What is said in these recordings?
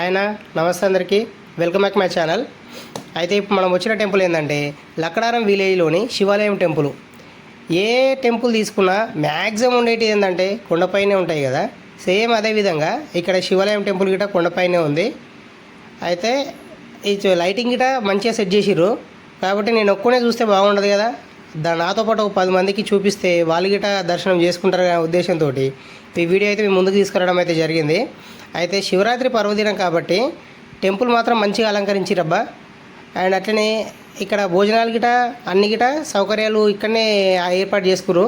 ఆయన నమస్తే అందరికీ. వెల్కమ్ బ్యాక్ మై ఛానల్ అయితే ఇప్పుడు మనం వచ్చిన టెంపుల్ ఏంటంటే లక్కడారం విలేజ్లోని శివాలయం టెంపుల్. ఏ టెంపుల్ తీసుకున్నా మ్యాక్సిమం ఉండేటి ఏంటంటే కొండపైనే ఉంటాయి కదా. సేమ్ అదే విధంగా ఇక్కడ శివాలయం టెంపుల్ గిట కొండపైనే ఉంది. అయితే ఈ లైటింగ్ గిట మంచిగా సెట్ చేసిర్రు. కాబట్టి నేను ఒక్కనే చూస్తే బాగుండదు కదా. దా నాతో పాటు ఒక పది మందికి చూపిస్తే వాళ్ళు గిట దర్శనం చేసుకుంటారు అనే ఉద్దేశంతో ఈ వీడియో అయితే మీ ముందుకు తీసుకురావడం అయితే జరిగింది. అయితే శివరాత్రి పర్వదినం కాబట్టి టెంపుల్ మాత్రం మంచిగా అలంకరించిరబ్బా. అండ్ అట్లనే ఇక్కడ భోజనాలు గిట అన్ని గిట సౌకర్యాలు ఇక్కడనే ఏర్పాటు చేసుకురు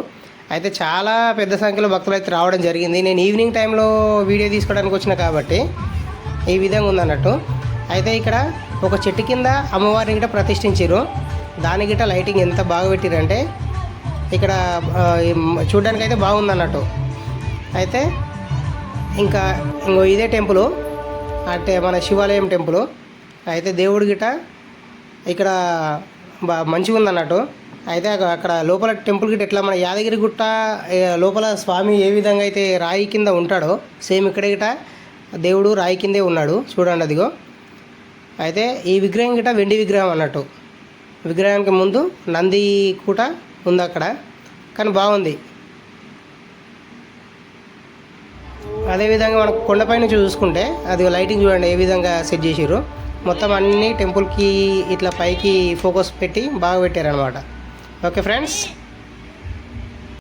అయితే చాలా పెద్ద సంఖ్యలో భక్తులు అయితే రావడం జరిగింది. నేను ఈవినింగ్ టైంలో వీడియో తీసుకోవడానికి వచ్చిన కాబట్టి ఈ విధంగా ఉందన్నట్టు. అయితే ఇక్కడ ఒక చెట్టు కింద అమ్మవారిని గిట ప్రతిష్ఠించారు దాని గిట లైటింగ్ ఎంత బాగా పెట్టిరంటే ఇక్కడ చూడడానికి అయితే బాగుంది అన్నట్టు అయితే ఇంకా ఇంకో ఇదే టెంపుల్ అంటే మన శివాలయం టెంపుల్. అయితే దేవుడి గిట ఇక్కడ బా మంచిగా ఉందన్నట్టు అయితే అక్కడ లోపల టెంపుల్ గిట్ట ఎట్లా మన యాదగిరి గుట్ట లోపల స్వామి ఏ విధంగా అయితే రాయి కింద ఉంటాడో సేమ్ ఇక్కడ గిట దేవుడు రాయి కిందే ఉన్నాడు. చూడండి అదిగో. అయితే ఈ విగ్రహం గిట వెండి విగ్రహం అన్నట్టు. విగ్రహానికి ముందు నంది కూట ఉంది అక్కడ కానీ బాగుంది. అదేవిధంగా మనం కొండపైన చూసుకుంటే అది లైటింగ్ చూడండి ఏ విధంగా సెట్ చేసిర్రు. మొత్తం అన్ని టెంపుల్కి ఇట్లా పైకి ఫోకస్ పెట్టి బాగా పెట్టారనమాట ఓకే ఫ్రెండ్స్